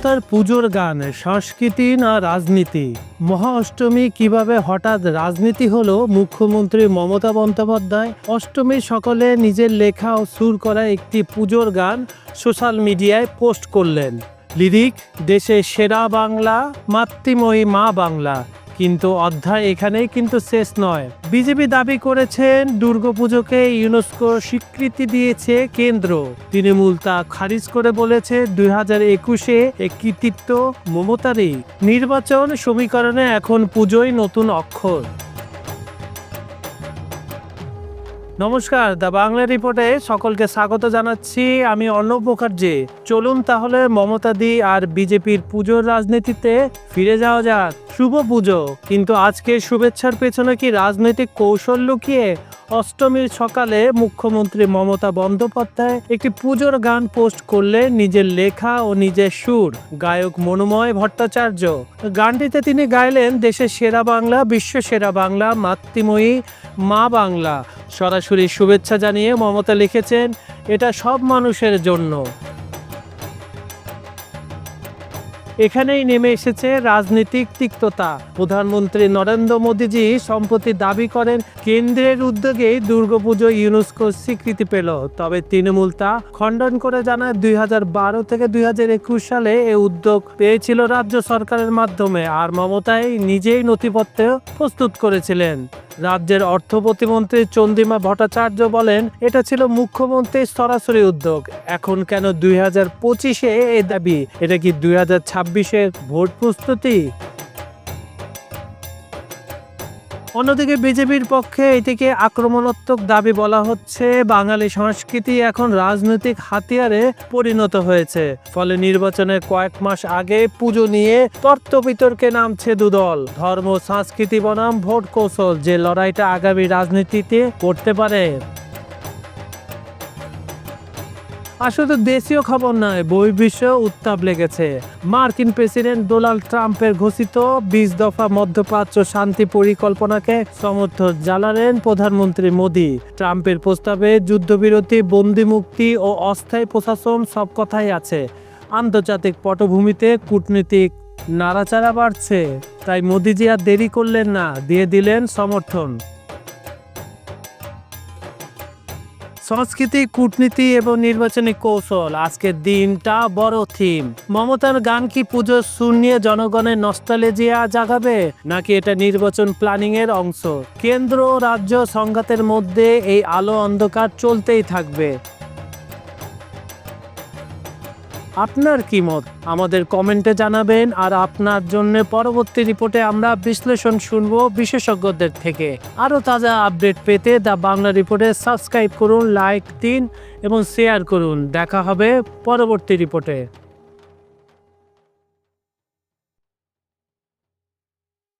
মমতার পুজোর গান, সংস্কৃতি না রাজনীতি? মহা অষ্টমী কীভাবে হঠাৎ রাজনীতি হলো? মুখ্যমন্ত্রী মমতা বন্দ্যোপাধ্যায় অষ্টমী সকলে নিজের লেখা ও সুর করা একটি পুজোর গান সোশ্যাল মিডিয়ায় পোস্ট করলেন। লিরিক দেশে সেরা বাংলা, মাতৃময়ী মা বাংলা। কিন্তু অধ্যায় এখানেই কিন্তু শেষ নয়। বিজেপি দাবি করেছেন দুর্গাপুজোকে ইউনেস্কো স্বীকৃতি দিয়েছে কেন্দ্র। তৃণমূল তা খারিজ করে বলেছে দুই হাজার একুশে এক কৃতিত্ব মমতারই নির্বাচন সমীকরণে এখন পুজোয় নতুন অক্ষর। নমস্কার, দ্য বাংলা রিপোর্টে সকলকে স্বাগত জানাচ্ছি আমি অর্ণব মুখার্জি। চলুন তাহলে মমতা দি আর বিজেপির পুজোর রাজনীতিতে ফিরে যাওয়া যাক। শুভ পুজো, কিন্তু আজকে শুভেচ্ছার পেছনে কি রাজনৈতিক কৌশল লুকিয়ে অষ্টমীর সকালে মুখ্যমন্ত্রী মমতা বন্দ্যোপাধ্যায় একটি পুজোর গান পোস্ট করলে নিজের লেখা ও নিজের সুর, গায়ক মনোময় ভট্টাচার্য। গানটিতে তিনি গাইলেন দেশের সেরা বাংলা, বিশ্ব সেরা বাংলা, মাতৃময়ী, মা বাংলা। সরাসরি শুভেচ্ছা জানিয়ে মমতা লিখেছেন, এটা সব মানুষের জন্য। এখানেই নেমে এসেছে রাজনৈতিক তিক্ততা। প্রধানমন্ত্রী নরেন্দ্র মোদীজি সম্প্রতি দাবি করেন, কেন্দ্রের উদ্যোগেই দুর্গাপুজো ইউনেস্কো স্বীকৃতি পেল। তবে তৃণমূল তা খণ্ডন করে জানায়, দুই বারো থেকে দুই হাজার একুশ সালে এ উদ্যোগ পেয়েছিল রাজ্য সরকারের মাধ্যমে। আর মমতাই নিজেই নথিপত্র প্রস্তুত করেছিলেন। রাজ্যের অর্থ প্রতিমন্ত্রী চন্দিমা ভট্টাচার্য বলেন, এটা ছিল মুখ্যমন্ত্রীর সরাসরি উদ্যোগ। এখন কেন দুই হাজার পঁচিশে এ দাবি? এটা কি দুই হাজার ছাব্বিশ ছাব্বিশের ভোট প্রস্তুতি। অন্যদিকে বিজেপির পক্ষে এটিকে আক্রমণাত্মক দাবি বলা হচ্ছে। বাঙালি সংস্কৃতি এখন রাজনৈতিক হাতিয়ারে পরিণত হয়েছে। ফলে নির্বাচনের কয়েক মাস আগে পুজো নিয়ে তর্ক বিতর্কে নামছে দুদল। ধর্ম সংস্কৃতি বনাম, ভোট কৌশল, যে লড়াইটা আগামী রাজনীতিতে করতে পারে। আসলে দেশীয় খবর নয় বহির্বিশ্ব উত্তাপ লেগেছে। মার্কিন প্রেসিডেন্ট ডোনাল্ড ট্রাম্পের ঘোষিত বিশ দফা মধ্যপ্রাচ্য শান্তি পরিকল্পনাকে সমর্থন জানালেন প্রধানমন্ত্রী মোদী। ট্রাম্পের প্রস্তাবে যুদ্ধবিরতি বন্দি মুক্তি ও অস্থায়ী প্রশাসন সব কথাই আছে। আন্তর্জাতিক পটভূমিতে কূটনীতিক নাড়াচাড়া বাড়ছে, তাই মোদিজি আর দেরি করলেন না, দিয়ে দিলেন সমর্থন। সংস্কৃতি কূটনীতি এবং নির্বাচনী কৌশল। আজকের দিনটা বড় থিম। মমতার গান কি পুজোর সুর নিয়ে জনগণের নস্টালেজিয়া জাগাবে, নাকি এটা নির্বাচন প্ল্যানিং এর অংশ? কেন্দ্র রাজ্য সংঘাতের মধ্যে এই আলো অন্ধকার চলতেই থাকবে। আপনার কি মত? আমাদের কমেন্টে জানাবেন আর আপনার জন্য পরবর্তী রিপোর্টে আমরা বিশ্লেষণ শুনব বিশেষজ্ঞদের থেকে। আরও তাজা আপডেট পেতে দ্য বাংলা রিপোর্টে সাবস্ক্রাইব করুন লাইক দিন এবং শেয়ার করুন। দেখা হবে পরবর্তী রিপোর্টে